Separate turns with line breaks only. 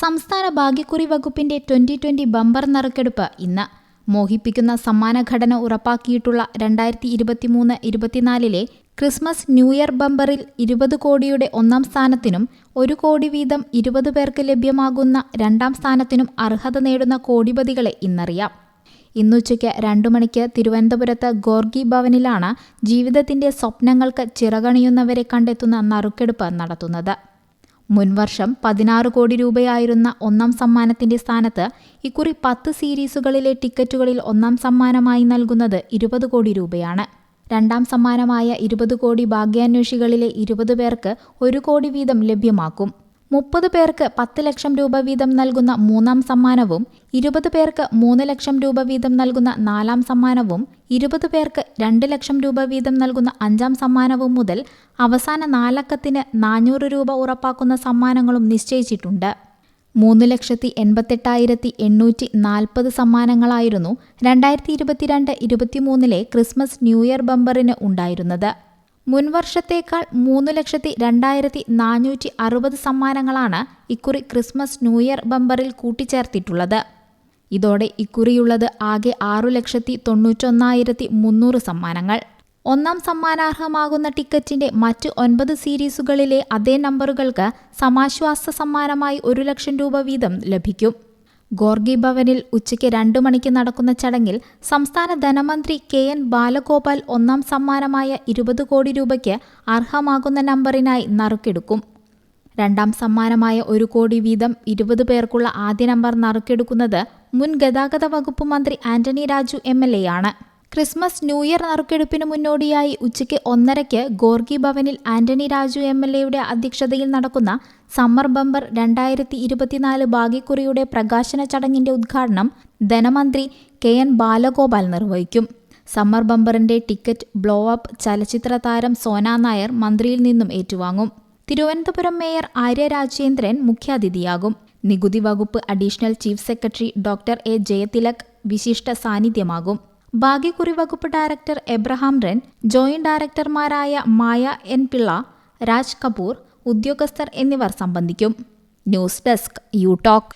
സംസ്ഥാന ഭാഗ്യക്കുറി വകുപ്പിന്റെ ട്വന്റി ട്വന്റി ബമ്പർ നറുക്കെടുപ്പ് ഇന്ന് മോഹിപ്പിക്കുന്ന സമ്മാനഘടന ഉറപ്പാക്കിയിട്ടുള്ള രണ്ടായിരത്തി ഇരുപത്തിമൂന്ന് ഇരുപത്തിനാലിലെ ക്രിസ്മസ് ന്യൂ ഇയർ ബമ്പറിൽ ഇരുപത് കോടിയുടെ ഒന്നാം സ്ഥാനത്തിനും ഒരു കോടി വീതം ഇരുപത് പേർക്ക് ലഭ്യമാകുന്ന രണ്ടാം സ്ഥാനത്തിനും അർഹത നേടുന്ന കോടിപതികളെ ഇന്നറിയാം. ഇന്നുച്ചയ്ക്ക് രണ്ടു മണിക്ക് തിരുവനന്തപുരത്ത് ഗോർഗി ഭവനിലാണ് ജീവിതത്തിന്റെ സ്വപ്നങ്ങൾക്ക് ചിറകണിയുന്നവരെ കണ്ടെത്തുന്ന നറുക്കെടുപ്പ് നടത്തുന്നത്. മുൻവർഷം പതിനാറ് കോടി രൂപയായിരുന്ന ഒന്നാം സമ്മാനത്തിന്റെ സ്ഥാനത്ത് ഇക്കുറി പത്ത് സീരീസുകളിലെ ടിക്കറ്റുകളിൽ ഒന്നാം സമ്മാനമായി നൽകുന്നത് ഇരുപത് കോടി രൂപയാണ്. രണ്ടാം സമ്മാനമായ ഇരുപത് കോടി ഭാഗ്യാന്വേഷികളിലെ ഇരുപത് പേർക്ക് ഒരു കോടി വീതം ലഭ്യമാക്കും. മുപ്പത് പേർക്ക് പത്ത് ലക്ഷം രൂപ വീതം നൽകുന്ന മൂന്നാം സമ്മാനവും ഇരുപത് പേർക്ക് മൂന്ന് ലക്ഷം രൂപ വീതം നൽകുന്ന നാലാം സമ്മാനവും ഇരുപത് പേർക്ക് രണ്ട് ലക്ഷം രൂപ വീതം നൽകുന്ന അഞ്ചാം സമ്മാനവും മുതൽ അവസാന നാലക്കത്തിന് നാനൂറ് രൂപ ഉറപ്പാക്കുന്ന സമ്മാനങ്ങളും നിശ്ചയിച്ചിട്ടുണ്ട്. മൂന്ന് ലക്ഷത്തി എൺപത്തെട്ടായിരത്തി എണ്ണൂറ്റി നാൽപ്പത് സമ്മാനങ്ങളായിരുന്നു രണ്ടായിരത്തി ഇരുപത്തിരണ്ട് ഇരുപത്തിമൂന്നിലെ ക്രിസ്മസ് ന്യൂ ഇയർ ബമ്പറിന് ഉണ്ടായിരുന്നത്. മുൻവർഷത്തേക്കാൾ മൂന്ന് ലക്ഷത്തി രണ്ടായിരത്തി നാനൂറ്റി അറുപത് സമ്മാനങ്ങളാണ് ഇക്കുറി ക്രിസ്മസ് ന്യൂ ഇയർ ബമ്പറിൽ കൂട്ടിച്ചേർത്തിട്ടുള്ളത്. ഇതോടെ ഇക്കുറിയുള്ളത് ആകെ ആറു ലക്ഷത്തി തൊണ്ണൂറ്റൊന്നായിരത്തി മുന്നൂറ് സമ്മാനങ്ങൾ. ഒന്നാം സമ്മാനാർഹമാകുന്ന ടിക്കറ്റിന്റെ മറ്റ് ഒൻപത് സീരീസുകളിലെ അതേ നമ്പറുകൾക്ക് സമാശ്വാസ സമ്മാനമായി ഒരു ലക്ഷം രൂപ വീതം ലഭിക്കും. ഗോർഗി ഭവനിൽ ഉച്ചയ്ക്ക് രണ്ടു മണിക്ക് നടക്കുന്ന ചടങ്ങിൽ സംസ്ഥാന ധനമന്ത്രി കെ എൻ ബാലഗോപാൽ ഒന്നാം സമ്മാനമായ ഇരുപത് കോടി രൂപയ്ക്ക് അർഹമാകുന്ന നമ്പറിനായി നറുക്കെടുക്കും. രണ്ടാം സമ്മാനമായ ഒരു കോടി വീതം ഇരുപത് പേർക്കുള്ള ആദ്യ നമ്പർ നറുക്കെടുക്കുന്നത് മുൻ ഗതാഗത വകുപ്പ് മന്ത്രി Antony Raju M L A ആണ്. ക്രിസ്മസ് ന്യൂ ഇയർ നറുക്കെടുപ്പിന് മുന്നോടിയായി ഉച്ചയ്ക്ക് ഒന്നരയ്ക്ക് ഗോർഗി ഭവനിൽ ആന്റണി രാജു എം എൽ എയുടെ അധ്യക്ഷതയിൽ നടക്കുന്ന സമ്മർ ബമ്പർ രണ്ടായിരത്തി ഇരുപത്തിനാല് ഭാഗ്യക്കുറിയുടെ പ്രകാശന ചടങ്ങിന്റെ ഉദ്ഘാടനം ധനമന്ത്രി കെ എൻ ബാലഗോപാൽ നിർവഹിക്കും. സമ്മർ ബമ്പറിന്റെ ടിക്കറ്റ് ബ്ലോ അപ്പ് ചലച്ചിത്ര താരം സോന നായർ മന്ത്രിയിൽ നിന്നും ഏറ്റുവാങ്ങും. തിരുവനന്തപുരം മേയർ ആര്യ രാജേന്ദ്രൻ മുഖ്യാതിഥിയാകും. നികുതി വകുപ്പ് additional chief secretary doctor A Jayathilak വിശിഷ്ട സാന്നിധ്യമാകും. ഭാഗ്യക്കുറി വകുപ്പ് ഡയറക്ടർ എബ്രഹാം റെൻ ജോയിന്റ് ഡയറക്ടർമാരായ മായ എൻ പിള്ള രാജ് കപൂർ ഉദ്യോഗസ്ഥർ എന്നിവർ സംബന്ധിക്കും. News desk you talk.